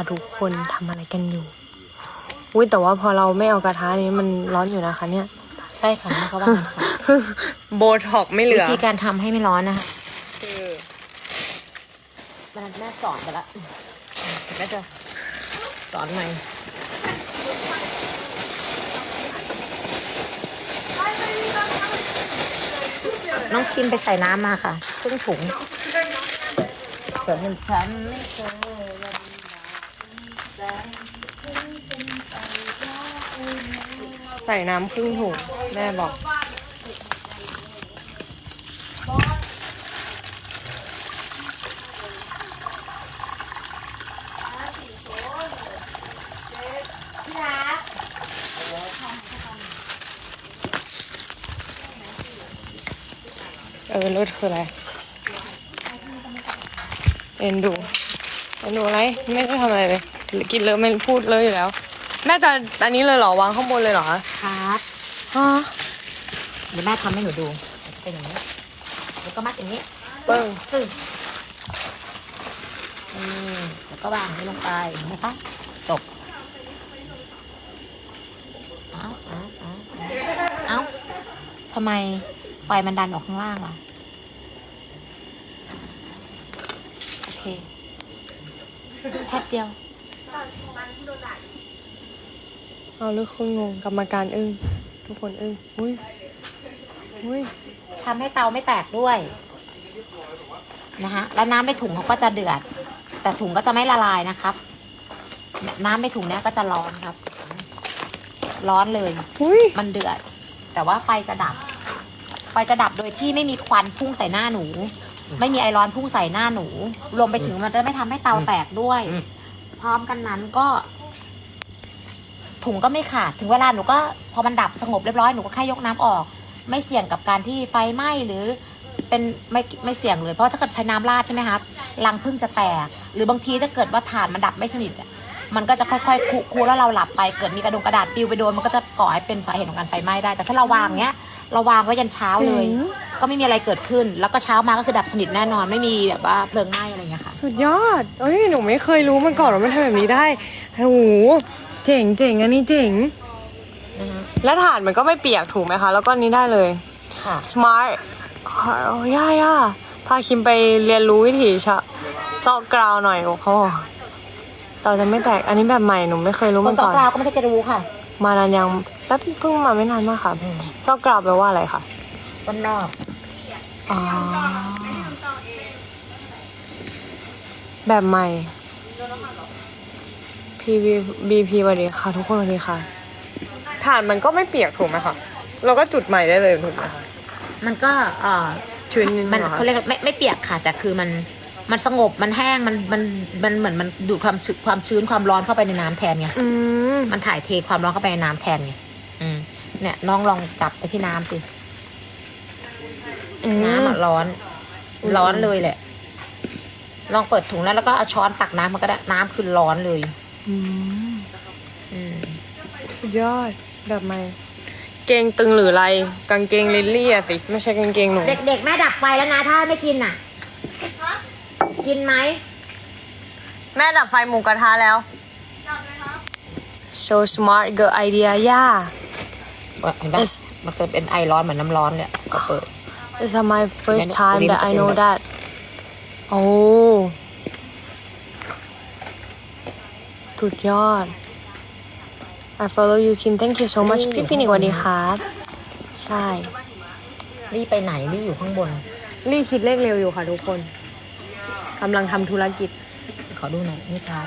ค่ะทุกคนทำอะไรกันอยู่อุ้ยแต่ว่าพอเราไม่เอากระทะนี้มันร้อนอยู่นะคะ เนี่ยใช่ค่ะเขาว่ากันค่ะโบท็อกไม่เหลืวิอธีการทำให้ไม่ร้อนนะคะคือมันแม่สอนไปละแม่จะสอนใหม่น้องคิมไปใส่น้ำมาค่ะครึ่งถุงเสริมมันซ้ำไม่เคยลำบาก ใส่น้ำครึ่งถุงแม่บอก เออรถคืออะไร เอ็นดู เอ็นดูอะไร ไม่ได้ทำอะไรเลย กินเลยไม่พูดเลยอยู่แล้ว แม่จะอันนี้เลยเหรอวางข้างบนเลยเหรอครับฮะเดี๋ยวแม่ทำให้หนูดูมันจะเป็นอย่างนี้แล้วก็มัดอย่างนี้ปึ้งตึ้งอืมแล้วก็วางนี้ลงไปเห็นะคะจบเอาเอาเอาเอาเอาทำไมไฟมันดันออกข้างล่างล่ะโอเคแป๊บเดียว เอาลูกคุณงงกรรมการอึ้งทุกคนอึ้งอุ้ยอุ้ยทำให้เตาไม่แตกด้วยนะคะแล้วน้ำในถุงเขาก็จะเดือด แต่ถุงก็จะไม่ละลายนะครับ น้ำในถุงเนี้ยก็จะร้อนครับ ร้อนเลยอุ้ยมันเดือด แต่ว่าไฟจะดับ ไฟจะดับโดยที่ไม่มีควันพุ่งใส่หน้าหนู ไม่มีไอร้อนพุ่งใส่หน้าหนู รวมไปถึงมันจะไม่ทำให้เตาแตกด้วย พร้อมกันนั้นก็ ถุงก็ไม่ขาด ถึงเวลาหนูก็พอมันดับสงบเรียบร้อยหนูก็แค่ยกน้ำออก ไม่เสี่ยงกับการที่ไฟไหม้หรือเป็นไม่ไม่เสี่ยงเลย เพราะถ้าเกิดใช้น้ำราดใช่ไหมครับรังพึ่งจะแตก หรือบางทีถ้าเกิดว่าถ่านมันดับไม่สนิทอะมันก็จะค่อยๆคุคูแล้วเราหลับไปเกิดมีกระดงกระดาษปลิวไปโดนมันก็จะก่อให้เป็นสาเหตุของการไฟไหม้ได้ แต่ถ้าเราวางเนี้ยเราวางไว้ยันเช้าเลย ก็ไม่มีอะไรเกิดขึ้น แล้วก็เช้ามาก็คือดับสนิทแน่นอนไม่มีแบบว่าเพลิงไหม้อะไรอ ย่างเงี้ยค่ะ สุดยอดเอ้ยหนูไม่เคยรู้มาก่อนว่ามันทำแบบนี้ได้โอ้โหเจ๋งเจ๋งอันนี้เจ๋งนะคะแล้วถ่านมันก็ไม่เปียกถูกไหมคะ แล้วก็อันนี้ได้เลย ค่ะ smart โอ้ย่าย่าพาคิมไปเรียนรู้วิธีชะซอกกราวหน่อยโอ้โหเตาจะไม่แตกอันนี้แบบใหม่หนูไม่เคยรู้คนมาต่อก่อน กราวก็ไม่ใช่จะรู้ค่ะ มานานยังแป๊บเพิ่งมาไม่นานมากค่ะซอกกราวแปลว่าอะไรคะบ้านนอก อ๋อ แบบใหม่ PV BP สวัสดีค่ะ ทุกคนสวัสดีค่ะถ่านมันก็ไม่เปียกถูกไหมคะเราก็จุดใหม่ได้เลยถูกไหมคะมันก็เอ่อชื้นนิดนึมันงหรอคะเขาเรียกไม่ไม่เปียกค่ะ แต่คือมันมันสงบมันแห้งมันมันมันเหมือนมันดูดความชื้นความชื้นความร้อนเข้าไปในน้ำแทนไงอืมมันถ่ายเทความร้อนเข้าไปในน้ำแทนไงอืมเนี่ยน้องลองจับไปที่น้ำสิอืมน้ำอะร้อนอืมร้อนเลยแหละ ลองเปิดถุงแล้วแล้วก็เอาช้อนตักน้ำมันก็ได้น้ำคือร้อนเลย อืมอืมสุดยอดแบบใหม่เกงตึงหรืออะไร กางเกงลิลลี่อะสิ ไม่ใช่กางเกงหนู เด็กๆแม่ดับไฟแล้วนะถ้าไม่กินน่ะ กินไหมแม่ดับไฟหมูกระทะแล้ว so smart girl idea ย่าเห็นปะ Yes มันเกิดเป็นไอร้อนเหมือนน้ำร้อนเลยอะก็เปิด This is my first เนี่ย time ตรงนี้ that I มันจะเป็น know แบบ that โอ้ สุดยอด I follow you Kim thank you so much พี่ฟินิกสวัสดีครับ ใช่ รีบไปไหนรีบอยู่ข้างบนลี่คิดเลขเร็วอยู่ค่ะทุกคนกำลังทำธุรกิจ ขอดูหน่อยนี่ครับ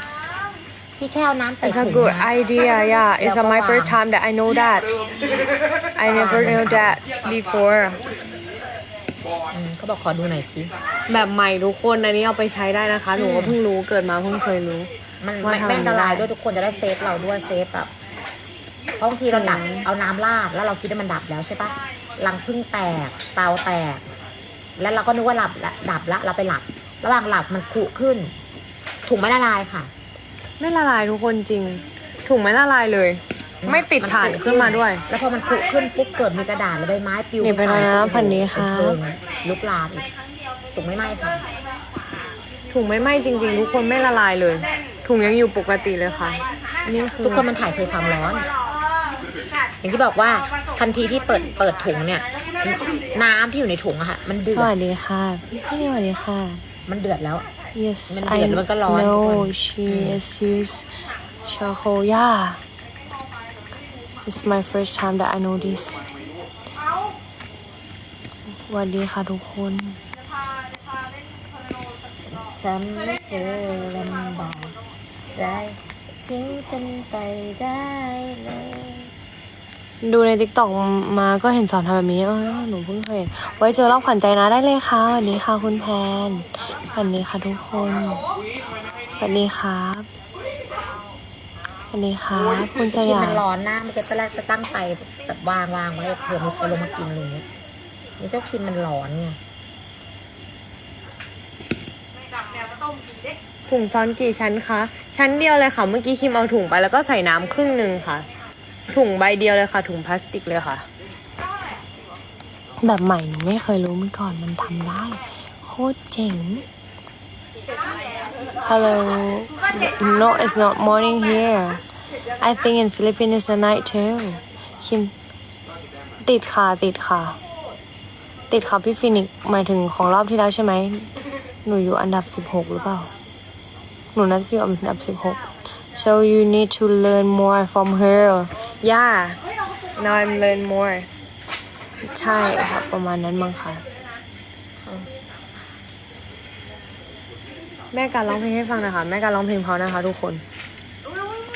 พี่แค่เอาน้ำใส่ It's ถุ a ง good นะ idea yeah it's แล้วก็ my วาง first time that I know that I never knew that before อืมเขาบอกขอดูหน่อยสิ แบบใหม่ทุกคนอันนี้เอาไปใช้ได้นะคะ หนูก็เพิ่งรู้เกิดมาเพิ่งเคยรู้ มันว่าไม่ทำไม่อันตรายได้ด้วยทุกคนจะได้เซฟเราด้วยเซฟแบบเพราะบางทีเราดับเอาน้ำราดแล้วเราคิดว่ามันดับแล้วใช่ปะรังพึ่งแตกเตาแตก แล้วเราก็นึกว่าหลับละดับละเราไปหลับ ระหว่างหลับมันขุขึ้น ถุงไม่ละลายค่ะ ไม่ละลายทุกคนจริง ถุงไม่ละลายเลย ไม่ติดฐานขึ้นมาด้วย แล้วพอมันขุขึ้นปุ๊บเกิดมีกระดาษหรือใบไม้ปลิวนี่ไปแล้วนะใส่พันนี้ค่ะเป็นเพลิงลุกลามอีกถุงไม่ไหม้ค่ะถุงไม่ไหม้จริง ๆ ทุกคนไม่ละลายเลย ถถุงยังอยู่ปกติเลยค่ะ นี่คือทุกคนมันถ่ายเทความร้อน อย่างที่บอกว่าทันทีที่เปิดเปิดถุงเนี่ย น้ำที่อยู่ในถุงอะค่ะ มันเดืสอดวัสดีค่ะพี่สวัสดีค่ะ มันเดือดแล้ว yes มัน I เดือดแล้วมันก็ร้อน know ทุกคน she is use charcoal yeah it's my first time that I know this สวัสดีค่ะทุกคน ฉันไม่เธอลำบาก ใจทิ้งฉันไปได้เลย ดูในทิกตอกมาก็เห็นสอนทำแบบนี้เออหนูเพิ่งเคยเห็นไว้เจอรอบขวัญใจนะได้เลยค่ะสวัสดีค่ะคุณแพนสวัสดีค่ะทุกคนสวัสดีครับสวัสดีครับ คุณสที่ยามันมร้อนหน้ามันจะตอนแรกจะตั้งไฟแบบวางวางไว้เผื่อมีคนลงมากินอะไรอย่างเงี้ยนี่เจ้าคิมมันร้อนไง ถุงซ้อนกี่ชั้นคะ ชั้นเดียวเลยค่ะ เมื่อกี้คิมเอาถุงไปแล้วก็ใส่น้ำครึ่งหนึ่งค่ะ ถุงใบเดียวเลยค่ะ ถุงพลาสติกเลยค่ะ แบบใหม่หนูไม่เคยรู้มาก่อนมันทำได้ โคตรเจ๋ง Hello No it's not morning here I think in Philippines it's a night too คิมติดค่ะติดค่ะ ติดค่ะพี่ฟินิกซ์หมายถึงของรอบที่แล้วใช่ไหม หนูอยู่อันดับสิบหกหรือเปล่า หนูน่าจะอยู่อันดับสิบหก so you need to learn more from her yeah now I'm learn more ใช่ค่ะประมาณนั้นมั้งค่ะแม่การร้องเพลงให้ฟังนะคะ แม่การร้องเพลงเพราะนะคะทุกคน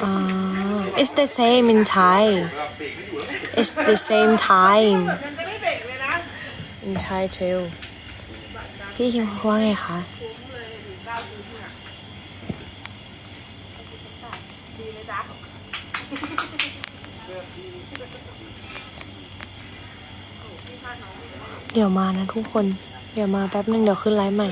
อ่า it's the same in Thai it's the same time in Thai too พี่คิมว่าไงคะเดี๋ยวมานะทุกคน เดี๋ยวมาแป๊บนึงเดี๋ยวขึ้นไลฟ์ใหม่